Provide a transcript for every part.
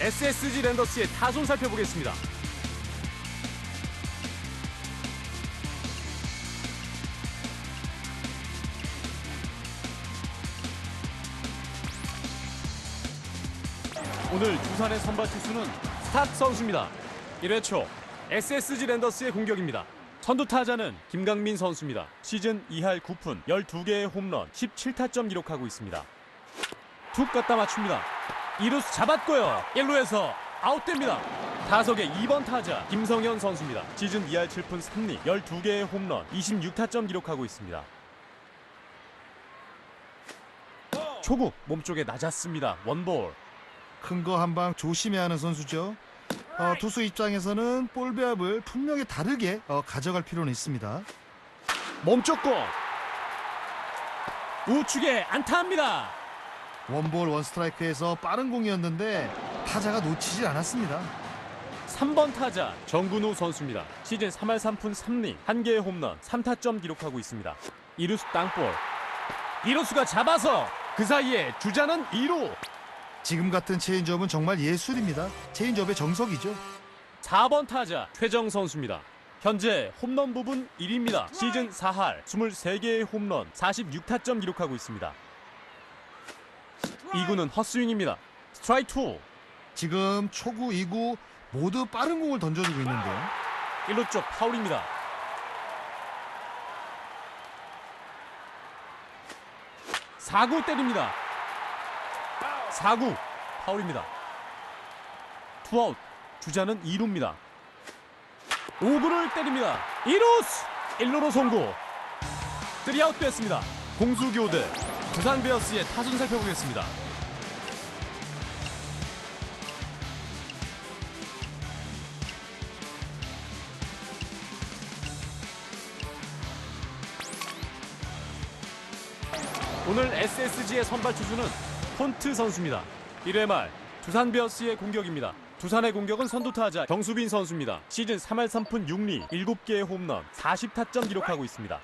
SSG 랜더스의 타순 살펴보겠습니다. 오늘 두산의 선발 투수는 스탁 선수입니다. 1회 초 SSG 랜더스의 공격입니다. 선두 타자는 김강민 선수입니다. 시즌 2할 9푼 12개의 홈런 17타점 기록하고 있습니다. 툭 갖다 맞춥니다. 이루스 잡았고요. 1루에서 아웃됩니다. 타석의 2번 타자 김성현 선수입니다. 시즌 2할 7푼 3리 12개의 홈런 26타점 기록하고 있습니다. 초구 몸쪽에 낮았습니다. 원볼. 큰 거 한 방 조심해야 하는 선수죠. 어, 투수 입장에서는 볼 배합을 분명히 다르게 어, 가져갈 필요는 있습니다. 몸쪽 공. 우측에 안타합니다. 원볼 원스트라이크에서 빠른 공이었는데 타자가 놓치질 않았습니다. 3번 타자 정근우 선수입니다. 시즌 3할 3푼 3리 1개의 홈런 3타점 기록하고 있습니다. 이루수 땅볼. 이루수가 잡아서 그 사이에 주자는 2루. 지금 같은 체인지업은 정말 예술입니다. 체인지업의 정석이죠. 4번 타자 최정 선수입니다. 현재 홈런 부분 1위입니다. 시즌 4할 23개의 홈런 46타점 기록하고 있습니다. 2구는 헛스윙입니다. 스트라이크 2. 지금 초구, 2구 모두 빠른 공을 던져주고 있는데요. 1루 쪽 파울입니다. 4구 때립니다. 4구 파울입니다. 투아웃 주자는 2루입니다. 5구를 때립니다. 2루스 1루로 송구 3아웃 됐습니다. 공수 교대 두산 베어스의 타순 살펴보겠습니다. 오늘 SSG의 선발 투수는 폰트 선수입니다. 1회 말 두산 베어스의 공격입니다. 두산의 공격은 선두타자 경수빈 선수입니다. 시즌 3할 3푼 6리 7개의 홈런 40타점 기록하고 있습니다.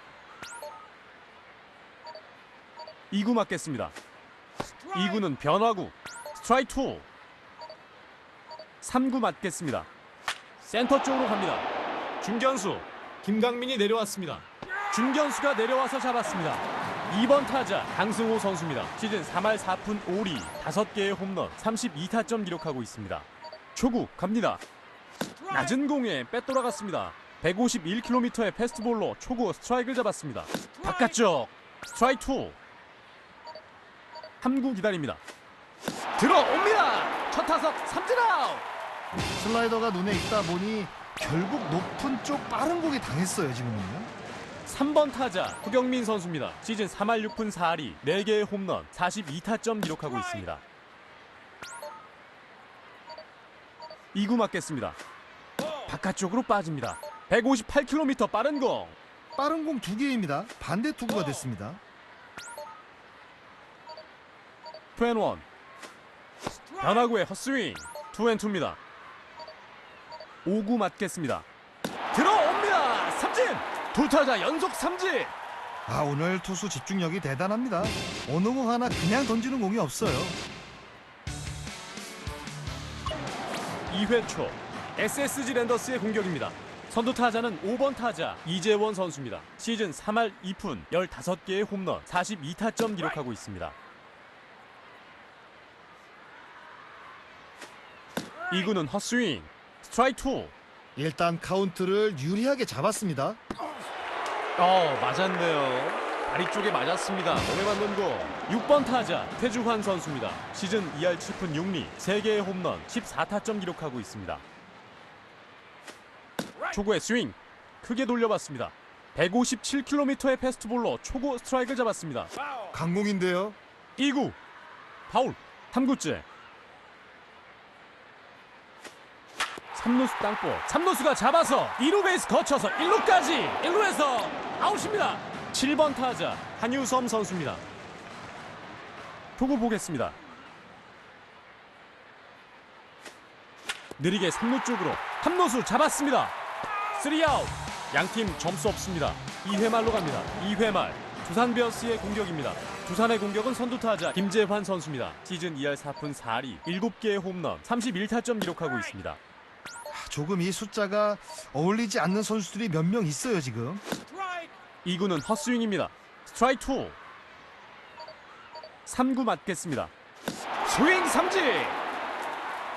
2구 맞겠습니다. 2구는 변화구 스트라이크 2 3구 맞겠습니다. 센터 쪽으로 갑니다. 중견수 김강민이 내려왔습니다. 중견수가 내려와서 잡았습니다. 2번 타자 강승호 선수입니다. 시즌 3할 4푼 5리 5개의 홈런 32타점 기록하고 있습니다. 초구 갑니다. 낮은 공에 빼돌아갔습니다. 151km의 패스트볼로 초구 스트라이크를 잡았습니다. 바깥쪽 스트라이크 2 3구 기다립니다. 들어옵니다. 첫 타석 삼진 아웃. 슬라이더가 눈에 있다 보니 결국 높은 쪽 빠른 공에 당했어요, 지금은요. 3번 타자 후경민 선수입니다. 시즌 3할 6푼 4리 4개의 홈런 42타점 기록하고 있습니다. 2구 맞겠습니다. 바깥쪽으로 빠집니다. 158km 빠른 공. 빠른 공 두 개입니다. 반대 투구가 됐습니다. 투앤원. 변화구의 헛스윙. 투앤투입니다. 5구 맞겠습니다. 들어옵니다. 삼진. 두 타자 연속 삼진. 아 오늘 투수 집중력이 대단합니다. 어느 공 하나 그냥 던지는 공이 없어요. 2회 초 SSG 랜더스의 공격입니다. 선두 타자는 5번 타자 이재원 선수입니다. 시즌 3할 2푼 15개의 홈런 42타점 기록하고 있습니다. 2구는 헛스윙 스트라이크 2 일단 카운트를 유리하게 잡았습니다. 어 맞았네요. 다리 쪽에 맞았습니다. 몸에 맞는 거. 6번 타자 태주환 선수입니다. 시즌 2할 7푼 6리 3개의 홈런 14타점 기록하고 있습니다. 초구의 스윙 크게 돌려봤습니다. 157km의 패스트볼로 초구 스트라이크를 잡았습니다. 강공인데요. 2구 파울 3구째 3루수 땅볼 3루수가 잡아서 2루 베이스 거쳐서 1루까지 1루에서 아웃입니다 7번 타자 한유섬 선수입니다 투구 보겠습니다 느리게 3루 쪽으로 3루수 잡았습니다 3아웃 양팀 점수 없습니다 2회 말로 갑니다 2회 말 두산 베어스의 공격입니다. 두산의 공격은 선두타자 김재환 선수입니다. 시즌 2할 4푼 4리 7개의 홈런 31타점 기록하고 있습니다. 조금 이 숫자가 어울리지 않는 선수들이 몇 명 있어요 지금. 2구는 헛스윙입니다. 스트라이크 2. 3구 맞겠습니다. 스윙 삼진!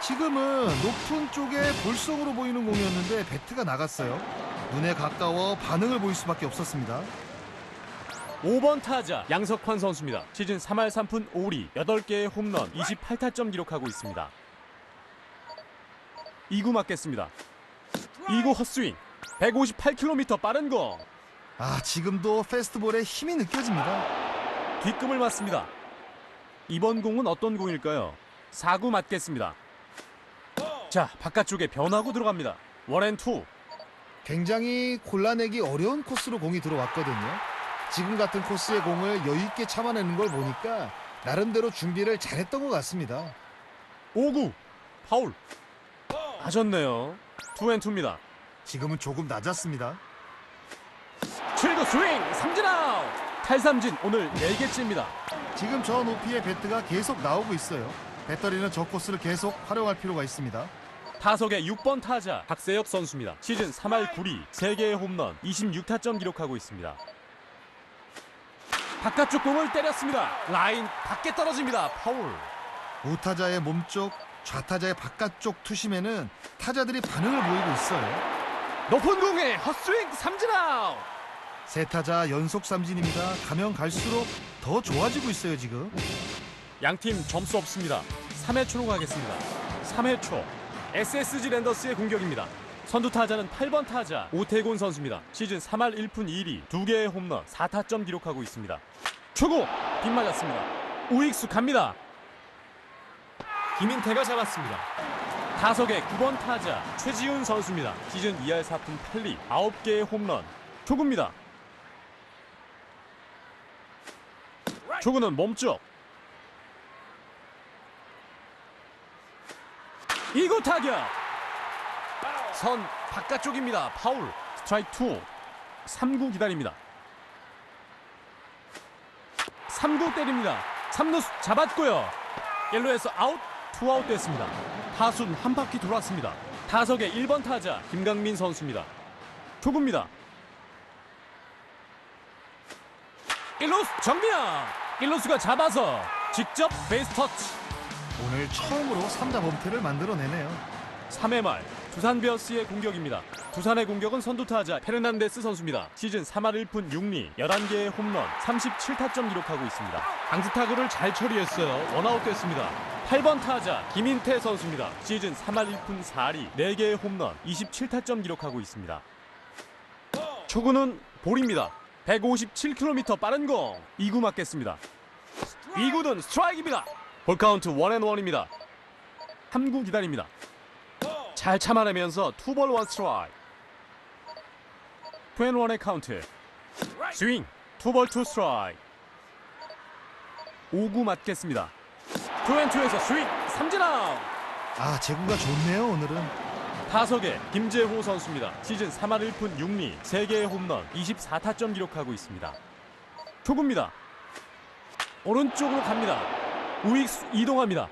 지금은 높은 쪽에 볼성으로 보이는 공이었는데 배트가 나갔어요. 눈에 가까워 반응을 보일 수밖에 없었습니다. 5번 타자 양석환 선수입니다. 시즌 3할 3푼 5리 8개의 홈런 28타점 기록하고 있습니다. 2구 맞겠습니다. 2구 헛스윙 158km 빠른 공 아 지금도 페스트볼에 힘이 느껴집니다. 뒷금을 맞습니다. 이번 공은 어떤 공일까요? 4구 맞겠습니다. 자 바깥쪽에 변하고 들어갑니다. 원앤투 굉장히 골라내기 어려운 코스로 공이 들어왔거든요. 지금 같은 코스의 공을 여유 있게 참아내는 걸 보니까 나름대로 준비를 잘했던 것 같습니다. 5구 파울 맞았네요. 투앤투입니다. 지금은 조금 낮았습니다. 7구 스윙 삼진 아웃 탈삼진 오늘 4개째입니다. 지금 저 높이의 배트가 계속 나오고 있어요. 배터리는 저 코스를 계속 활용할 필요가 있습니다. 타석의 6번 타자 박세혁 선수입니다. 시즌 3할 9리 3개의 홈런 26타점 기록하고 있습니다. 바깥쪽 공을 때렸습니다. 라인 밖에 떨어집니다. 파울. 우타자의 몸쪽, 좌타자의 바깥쪽 투심에는 타자들이 반응을 보이고 있어요. 높은 공에 헛스윙 삼진 아웃. 세 타자 연속 삼진입니다. 가면 갈수록 더 좋아지고 있어요 지금. 양팀 점수 없습니다. 3회 초로 가겠습니다. 3회 초 SSG 랜더스의 공격입니다. 선두 타자는 8번 타자 오태곤 선수입니다. 시즌 3할 1푼 2리 2개의 홈런 4타점 기록하고 있습니다. 초구 빗맞았습니다. 우익수 갑니다. 김인태가 잡았습니다. 타석의 9번 타자 최지훈 선수입니다. 시즌 2할 4푼 8리 9개의 홈런 초구입니다. 초구는 몸쪽. 2구 타격. 선 바깥쪽입니다. 파울. 스트라이크 2 3구 기다립니다. 3구 때립니다. 3루수 잡았고요. 1루에서 아웃 투아웃 됐습니다. 타순 한 바퀴 돌았습니다. 타석의 1번 타자 김강민 선수입니다. 초구입니다. 1루수 정면 1루수가 잡아서 직접 베이스 터치 오늘 처음으로 3자 범퇴를 만들어내네요. 3회 말 두산 베어스의 공격입니다. 두산의 공격은 선두 타자 페르난데스 선수입니다. 시즌 3할 1푼 6리 11개의 홈런 37타점 기록하고 있습니다. 강수 타구를 잘 처리했어요. 원아웃 됐습니다. 8번 타자 김인태 선수입니다. 시즌 3할 1푼 4리 4개의 홈런 27타점 기록하고 있습니다. 초구는 볼입니다. 157km 빠른 공 2구 맞겠습니다. 2구는 스트라이크입니다. 볼 카운트 원앤원입니다. 3구 기다립니다. 잘 참아내면서 투볼 원 스트라이크. 투앤원의 카운트. 스윙 투볼 투 스트라이크. 5구 맞겠습니다. 투앤투에서 스윙 삼진 아웃. 아 제구가 좋네요 오늘은. 타석에 김재호 선수입니다. 시즌 3할 1푼 6리 3개의 홈런 24타점 기록하고 있습니다. 초구입니다. 오른쪽으로 갑니다. 우익수 이동합니다.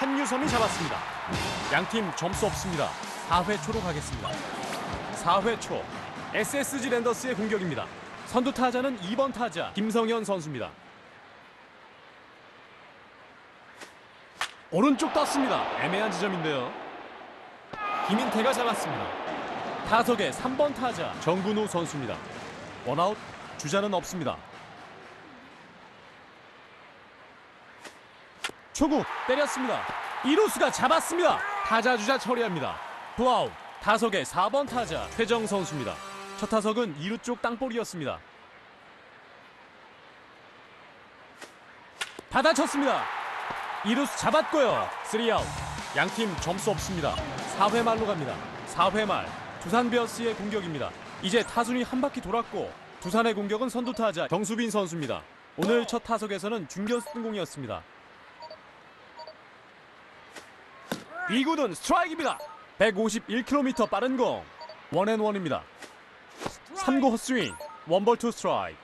한유섬이 잡았습니다. 양팀 점수 없습니다. 4회 초로 가겠습니다. 4회 초 SSG 랜더스의 공격입니다. 선두 타자는 2번 타자 김성현 선수입니다. 오른쪽 떴습니다. 애매한 지점인데요. 김인태가 잡았습니다. 타석의 3번 타자 정근우 선수입니다. 원아웃 주자는 없습니다. 초구 때렸습니다. 이루수가 잡았습니다. 타자 주자 처리합니다. 투아웃 타석의 4번 타자 최정 선수입니다. 첫 타석은 2루 쪽 땅볼이었습니다. 받아쳤습니다. 이루수 잡았고요. 3아웃. 양팀 점수 없습니다. 4회 말로 갑니다. 4회 말 두산 베어스의 공격입니다. 이제 타순이 한 바퀴 돌았고 두산의 공격은 선두 타자 정수빈 선수입니다. 오늘 첫 타석에서는 중견수 등공이었습니다. 2구는 스트라이크입니다. 151km 빠른 공 원앤원입니다. 3구 헛스윙 원볼 투 스트라이크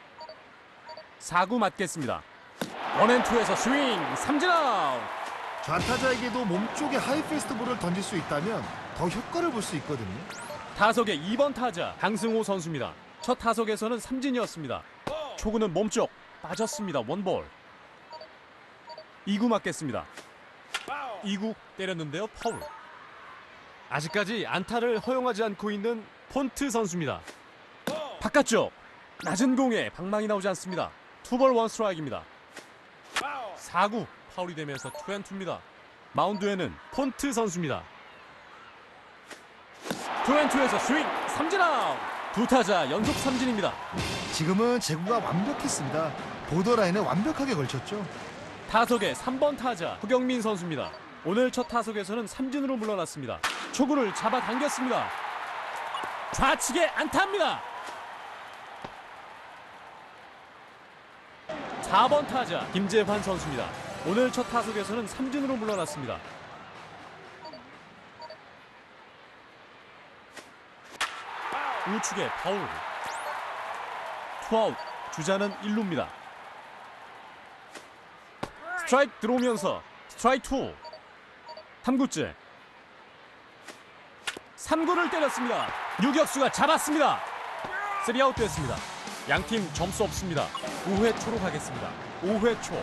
4구 맞겠습니다 원앤투에서 스윙 삼진 아웃. 좌타자에게도 몸쪽에 하이 페스트볼을 던질 수 있다면 더 효과를 볼 수 있거든요. 타석의 2번 타자 강승호 선수입니다. 첫 타석에서는 삼진이었습니다. 초구는 몸쪽 빠졌습니다 원볼. 2구 맞겠습니다. 2구 때렸는데요 파울. 아직까지 안타를 허용하지 않고 있는 폰트 선수입니다. 바깥쪽 낮은 공에 방망이 나오지 않습니다. 투볼 원 스트라이크입니다 4구 파울이 되면서 투앤투입니다 마운드에는 폰트 선수입니다 투앤투에서 스윙 삼진 아웃 두 타자 연속 삼진입니다 지금은 제구가 완벽했습니다. 보더라인에 완벽하게 걸쳤죠. 타석의 3번 타자 허경민 선수입니다. 오늘 첫 타석에서는 삼진으로 물러났습니다. 초구를 잡아당겼습니다. 좌측에 안타입니다. 4번 타자 김재환 선수입니다. 오늘 첫 타석에서는 삼진으로 물러났습니다. 우측에 파울. 투아웃 주자는 1루입니다. 스트라이크 들어오면서 스트라이크 2 3구째 3구를 때렸습니다 유격수가 잡았습니다 3아웃 됐습니다 양팀 점수 없습니다. 5회 초로 가겠습니다. 5회 초.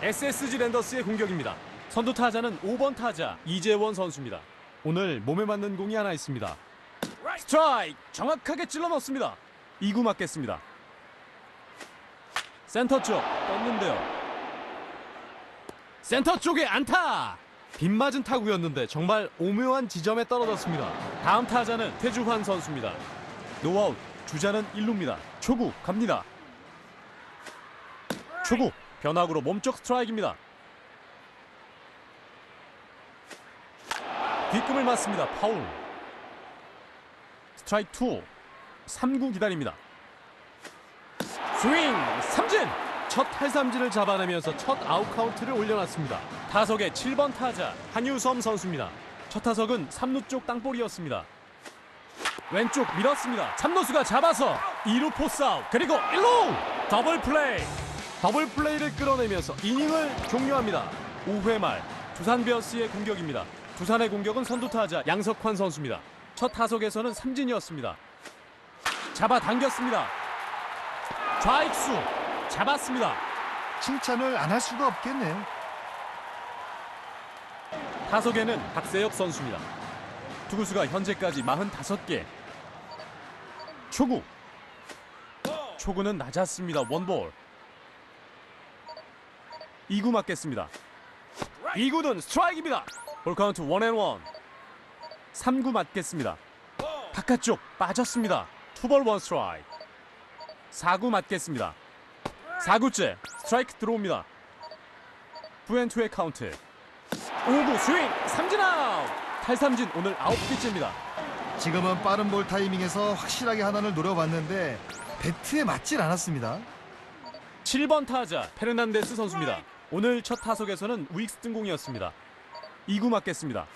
SSG 랜더스의 공격입니다. 선두 타자는 5번 타자 이재원 선수입니다. 오늘 몸에 맞는 공이 하나 있습니다. 스트라이크! 정확하게 찔러 넣습니다. 2구 맞겠습니다. 센터 쪽 떴는데요. 센터 쪽에 안타! 빗맞은 타구였는데 정말 오묘한 지점에 떨어졌습니다. 다음 타자는 태주환 선수입니다. 노아웃, 주자는 1루입니다. 초구 갑니다. 초구, 변화구로 몸쪽 스트라이크입니다. 뒷금을 맞습니다. 파울. 스트라이크 2, 3구 기다립니다. 스윙, 삼진! 첫 탈삼진을 잡아내면서 첫 아웃 카운트를 올려놨습니다. 타석의 7번 타자 한유섬 선수입니다. 첫 타석은 3루 쪽 땅볼이었습니다. 왼쪽 밀었습니다. 삼루수가 잡아서 2루 포스아웃 그리고 1루 더블 플레이 더블 플레이를 끌어내면서 이닝을 종료합니다. 5회 말 두산 베어스의 공격입니다. 두산의 공격은 선두 타자 양석환 선수입니다. 첫 타석에서는 삼진이었습니다. 잡아당겼습니다. 좌익수 잡았습니다. 칭찬을 안 할 수가 없겠네요. 타석에는 박세혁 선수입니다. 투구수가 현재까지 45개. 초구. 초구는 낮았습니다. 원볼. 2구 맞겠습니다. 2구는 스트라이크입니다. 볼 카운트 원앤원. 3구 맞겠습니다. 바깥쪽 빠졌습니다. 투볼 원 스트라이크. 4구 맞겠습니다. 4구째 스트라이크 들어옵니다. 투앤투의 카운트. 5구 스윙 삼진 아웃 탈삼진 오늘 아홉 개째입니다 지금은 빠른 볼 타이밍에서 확실하게 하나를 노려봤는데 배트에 맞질 않았습니다. 7번 타자 페르난데스 선수입니다. 오늘 첫 타석에서는 우익스 등공이었습니다. 2구 맞겠습니다.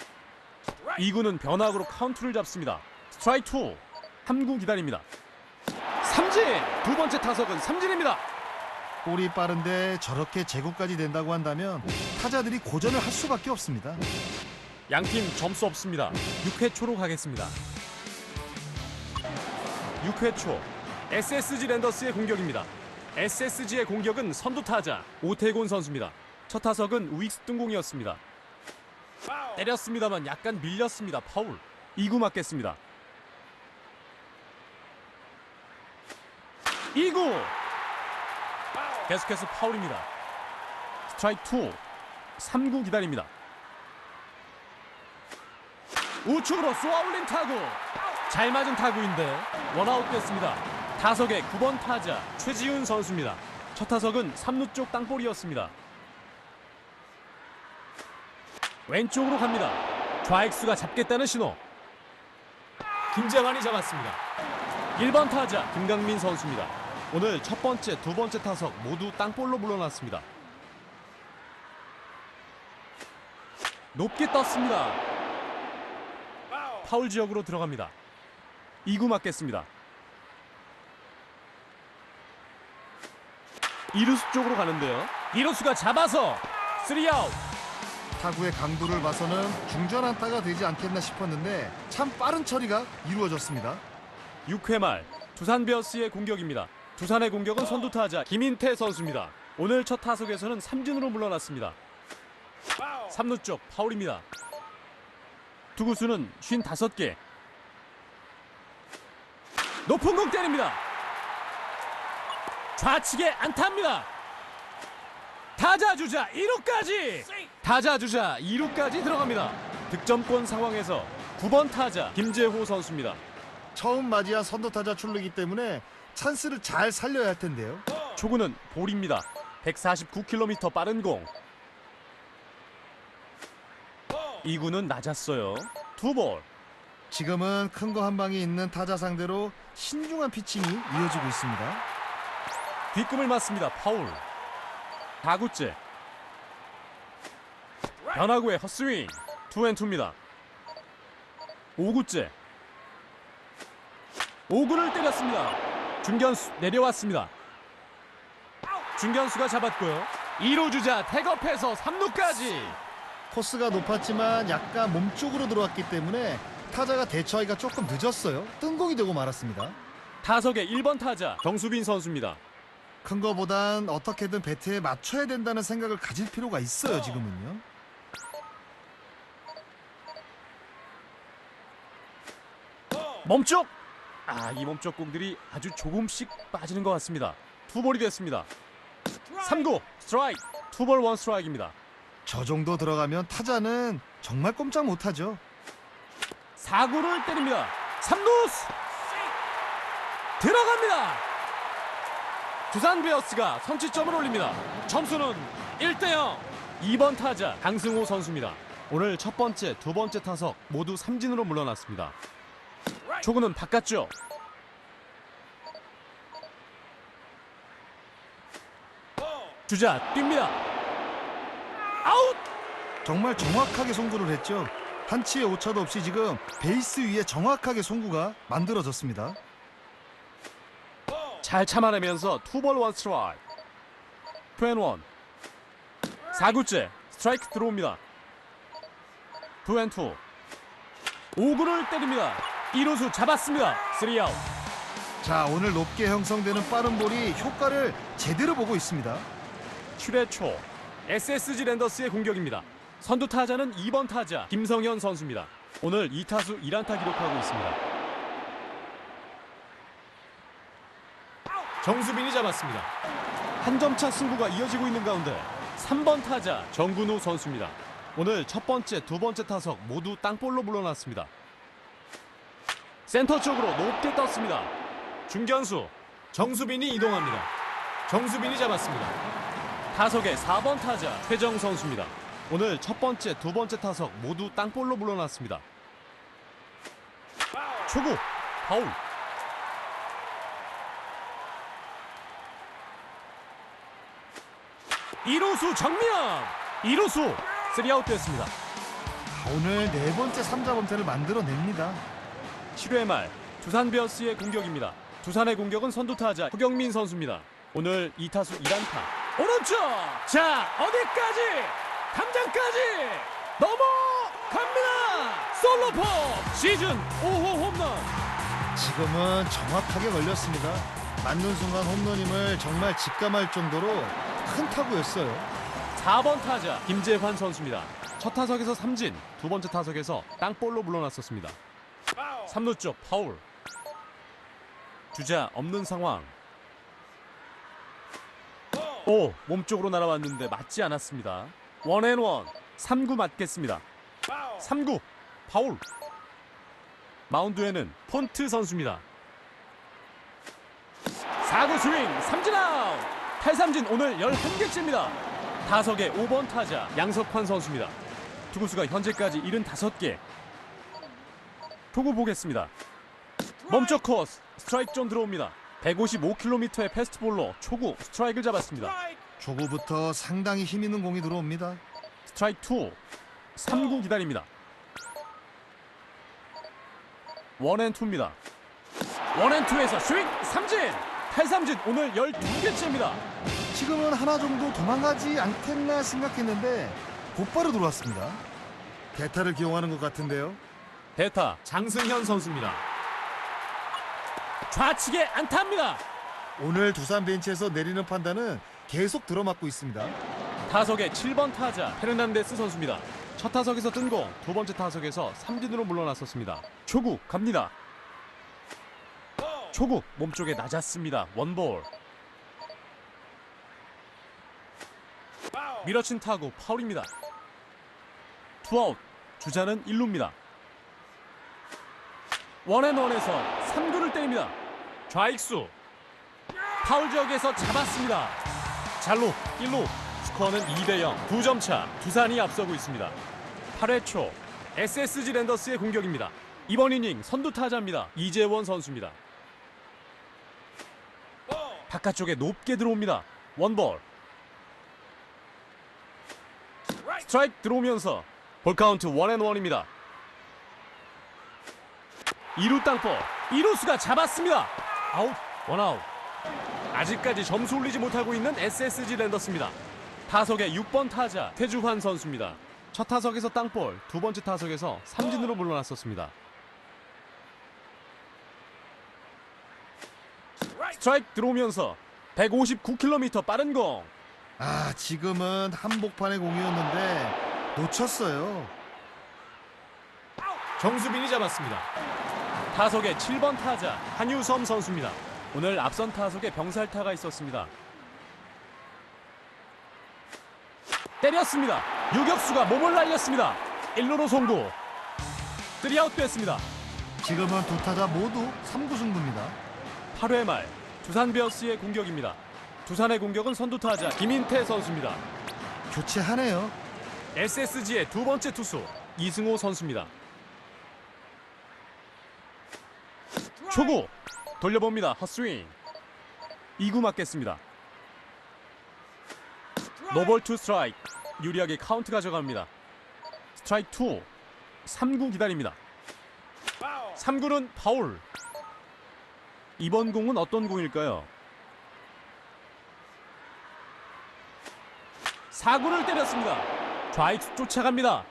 2구는 변화구로 카운트를 잡습니다. 스트라이크 2 3구 기다립니다. 삼진! 두 번째 타석은 삼진입니다. 볼이 빠른데 저렇게 제구까지 된다고 한다면 타자들이 고전을 할 수밖에 없습니다. 양팀 점수 없습니다. 6회 초로 가겠습니다. 6회 초 SSG 랜더스의 공격입니다. SSG의 공격은 선두 타자 오태곤 선수입니다. 첫 타석은 우익스 뜬공이었습니다. 때렸습니다만 약간 밀렸습니다. 파울. 2구 맞겠습니다. 2구! 계속해서 파울입니다. 스트라이크 2 3구 기다립니다 우측으로 쏘아올린 타구. 잘 맞은 타구인데 원아웃 됐습니다. 타석의 9번 타자 최지훈 선수입니다. 첫 타석은 3루 쪽 땅볼이었습니다. 왼쪽으로 갑니다. 좌익수가 잡겠다는 신호. 김재환이 잡았습니다. 1번 타자 김강민 선수입니다. 오늘 첫 번째 두 번째 타석 모두 땅볼로 물러났습니다. 높게 떴습니다 파울 지역으로 들어갑니다. 2구 맞겠습니다. 이루수 쪽으로 가는데요. 이루수가 잡아서 3아웃. 타구의 강도를 봐서는 중전 안타가 되지 않겠나 싶었는데 참 빠른 처리가 이루어졌습니다. 6회 말 두산 베어스의 공격입니다. 두산의 공격은 선두 타자 김인태 선수입니다. 오늘 첫 타석에서는 삼진으로 물러났습니다. 3루 쪽 파울입니다. 투구수는 55개. 높은 공 때립니다. 좌측에 안타입니다. 타자 주자 2루까지. 타자 주자 2루까지 들어갑니다. 득점권 상황에서 9번 타자 김재호 선수입니다. 처음 맞이한 선두 타자 출루이기 때문에 찬스를 잘 살려야 할 텐데요. 초구는 볼입니다. 149km 빠른 공. 2구는 낮았어요. 투볼. 지금은 큰 거 한 방이 있는 타자 상대로 신중한 피칭이 이어지고 있습니다. 뒷꿈을 맞습니다. 파울. 4구째. 변화구의 헛스윙. 투앤투입니다. 5구째. 5구를 때렸습니다. 중견수 내려왔습니다. 중견수가 잡았고요. 2루 주자 태업해서 3루까지. 코스가 높았지만 약간 몸쪽으로 들어왔기 때문에 타자가 대처하기가 조금 늦었어요. 뜬공이 되고 말았습니다. 타석의 1번 타자 정수빈 선수입니다. 큰 거보단 어떻게든 배트에 맞춰야 된다는 생각을 가질 필요가 있어요. 지금은요. 몸쪽! 아, 이 몸쪽 공들이 아주 조금씩 빠지는 것 같습니다. 투볼이 됐습니다. 3구 스트라이크. 투볼 원 스트라이크입니다. 저 정도 들어가면 타자는 정말 꼼짝 못하죠. 4구를 때립니다. 3루스! 들어갑니다. 두산 베어스가 선취점을 올립니다. 점수는 1대 0. 2번 타자 강승호 선수입니다. 오늘 첫 번째, 두 번째 타석 모두 삼진으로 물러났습니다. 초구는 바깥쪽. 주자 뜁니다. 정말 정확하게 송구를 했죠. 한치의 오차도 없이 지금 베이스 위에 정확하게 송구가 만들어졌습니다. 잘 참아내면서 투볼 원 스트라이크 투앤원 4구째 스트라이크 들어옵니다. 투앤투 5구를 때립니다. 1루수 잡았습니다. 3아웃 자, 오늘 높게 형성되는 빠른 볼이 효과를 제대로 보고 있습니다. 7회 초 SSG 랜더스의 공격입니다 선두 타자는 2번 타자 김성현 선수입니다. 오늘 2타수 1안타 기록하고 있습니다. 정수빈이 잡았습니다. 한 점 차 승부가 이어지고 있는 가운데 3번 타자 정근우 선수입니다. 오늘 첫 번째, 두 번째 타석 모두 땅볼로 물러났습니다. 센터 쪽으로 높게 떴습니다. 중견수 정수빈이 이동합니다. 정수빈이 잡았습니다. 타석의 4번 타자 최정 선수입니다. 오늘 첫 번째, 두 번째 타석 모두 땅볼로 물러났습니다. 초구 파울. 이루수 정면. 이루수 3아웃 됐습니다. 아, 오늘 네 번째 3자 범퇴를 만들어냅니다. 7회 말 두산 베어스의 공격입니다. 두산의 공격은 선두 타자 허경민 선수입니다. 오늘 2타수 1안타. 오른쪽. 자, 어디까지? 담장까지 넘어갑니다. 솔로포 시즌 5호 홈런. 지금은 정확하게 걸렸습니다. 맞는 순간 홈런임을 정말 직감할 정도로 큰 타구였어요. 4번 타자 김재환 선수입니다. 첫 타석에서 삼진, 두 번째 타석에서 땅볼로 물러났었습니다. 3루 쪽 파울. 주자 없는 상황. 오, 몸쪽으로 날아왔는데 맞지 않았습니다. 원앤원. 3구 맞겠습니다. 3구 파울. 마운드에는 폰트 선수입니다. 4구 스윙 삼진 아웃. 탈삼진 오늘 11개째입니다. 타석의 5번 타자 양석환 선수입니다. 투구수가 현재까지 75개. 투구 보겠습니다. 멈춰 코스 스트라이크 존 들어옵니다. 155km의 패스트볼로 초구 스트라이크를 잡았습니다. 초구부터 상당히 힘 있는 공이 들어옵니다. 스트라이크 2 3구 기다립니다. 원앤투입니다. 원앤투에서 스윙 삼진 탈삼진 오늘 12개째입니다. 지금은 하나 정도 도망가지 않겠나 생각했는데 곧바로 들어왔습니다. 대타를 기용하는 것 같은데요. 대타 장승현 선수입니다. 좌측에 안타입니다. 오늘 두산 벤치에서 내리는 판단은 계속 들어맞고 있습니다. 타석의 7번 타자 페르난데스 선수입니다. 첫 타석에서 뜬 공, 두 번째 타석에서 삼진으로 물러났었습니다. 초구 갑니다. 초구 몸쪽에 낮았습니다. 원볼. 밀어친 타구 파울입니다. 투아웃 주자는 1루입니다. 원앤원에서 3구를 때립니다. 좌익수 파울 지역에서 잡았습니다. 잘로 1루 스코어는 2대 0 2점 차 두산이 앞서고 있습니다. 8회 초 SSG 랜더스의 공격입니다. 이번 이닝 선두 타자입니다. 이재원 선수입니다. 바깥쪽에 높게 들어옵니다. 원볼 스트라이크 들어오면서 볼 카운트 원앤원입니다. 2루 땅볼 2루수가 잡았습니다. 아웃 원아웃 아직까지 점수 올리지 못하고 있는 SSG 랜더스입니다. 타석의 6번 타자 태주환 선수입니다. 첫 타석에서 땅볼, 두 번째 타석에서 삼진으로 물러났었습니다. 스트라이크 들어오면서 159km 빠른 공. 아 지금은 한복판의 공이었는데 놓쳤어요. 정수빈이 잡았습니다. 타석의 7번 타자 한유섬 선수입니다. 오늘 앞선 타석에 병살타가 있었습니다. 때렸습니다. 유격수가 몸을 날렸습니다. 1루로 송구. 3아웃 됐습니다. 지금은 두 타자 모두 3구 승부입니다. 8회 말 두산 베어스의 공격입니다. 두산의 공격은 선두 타자 김인태 선수입니다. 교체하네요. SSG의 두 번째 투수 이승호 선수입니다. 초구 돌려봅니다. 헛스윙 2구 맞겠습니다. 노볼 투 스트라이크 유리하게 카운트 가져갑니다. 스트라이크 2 3구 기다립니다. 3구는 파울 이번 공은 어떤 공일까요? 4구를 때렸습니다. 좌익수 쫓아갑니다.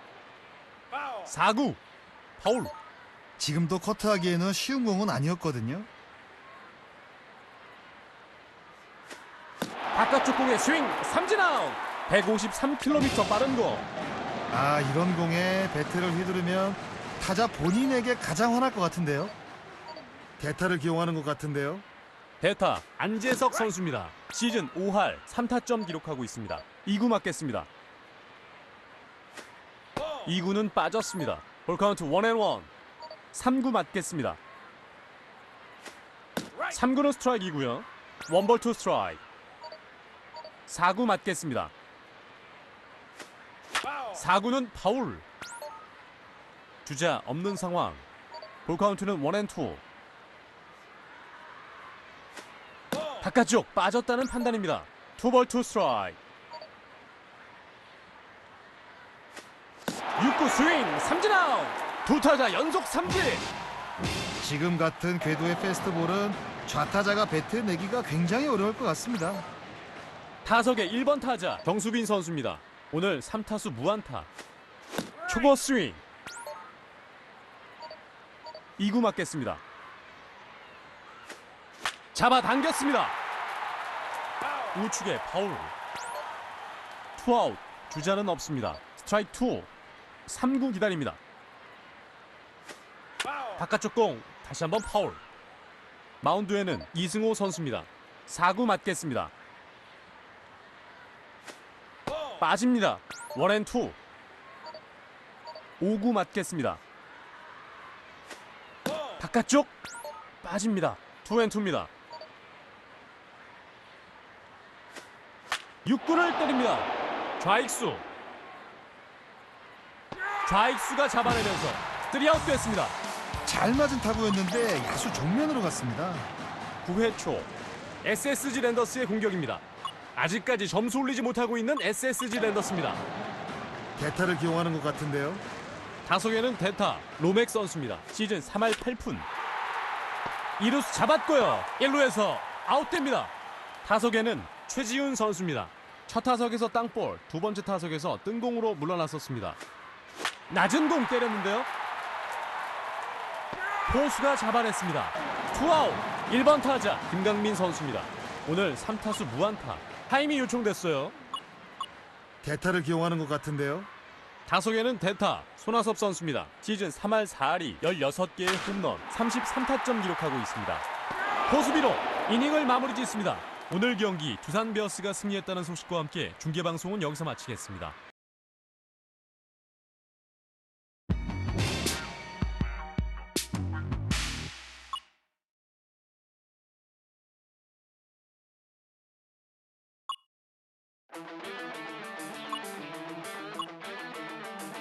4구 파울 지금도 커트하기에는 쉬운 공은 아니었거든요. 바깥쪽 공의 스윙 삼진 아웃. 153km 빠른 공. 아 이런 공에 배트를 휘두르면 타자 본인에게 가장 화날 것 같은데요. 대타를 기용하는 것 같은데요. 대타 안재석 선수입니다. 시즌 5할 3타점 기록하고 있습니다. 2구 맞겠습니다. 2구는 빠졌습니다. 볼카운트 원앤원. 3구 맞겠습니다. 3구는 스트라이크이고요. 원볼 투 스트라이크 4구 맞겠습니다 4구는 파울 주자 없는 상황 볼 카운트는 원앤투 바깥쪽 빠졌다는 판단입니다. 투볼 투 스트라이크. 6구 스윙 삼진 아웃. 두 타자 연속 삼진. 지금 같은 궤도의 페스트볼은 좌타자가 배트 내기가 굉장히 어려울 것 같습니다. 타석의 1번 타자 정수빈 선수입니다. 오늘 3타수 무안타. 초보 스윙. 2구 맞겠습니다. 잡아 당겼습니다. 우측에 파울. 투아웃. 주자는 없습니다. 스트라이크 2. 3구 기다립니다. 바깥쪽 공 다시 한번 파울. 마운드에는 이승호 선수입니다. 4구 맞겠습니다. 빠집니다. 원앤 투. 5구 맞겠습니다. 바깥쪽 빠집니다. 투앤투입니다. 6구를 때립니다. 좌익수. 좌익수가 잡아내면서 3아웃 됐습니다. 잘 맞은 타구였는데 야수 정면으로 갔습니다. 9회 초 SSG 랜더스의 공격입니다. 아직까지 점수 올리지 못하고 있는 SSG 랜더스입니다. 대타를 기용하는 것 같은데요. 타석에는 대타 로맥 선수입니다. 시즌 3할 8푼. 2루수 잡았고요. 1루에서 아웃됩니다. 타석에는 최지훈 선수입니다. 첫 타석에서 땅볼, 두 번째 타석에서 뜬공으로 물러났었습니다. 낮은 공 때렸는데요. 포수가 잡아냈습니다. 투아웃 1번 타자 김강민 선수입니다. 오늘 3타수 무안타. 타임이 요청됐어요. 대타를 기용하는 것 같은데요. 타석에는 대타 손아섭 선수입니다. 시즌 3할 4리 16개의 홈런 33타점 기록하고 있습니다. 포수비로 이닝을 마무리 짓습니다. 오늘 경기 두산 베어스가 승리했다는 소식과 함께 중계 방송은 여기서 마치겠습니다.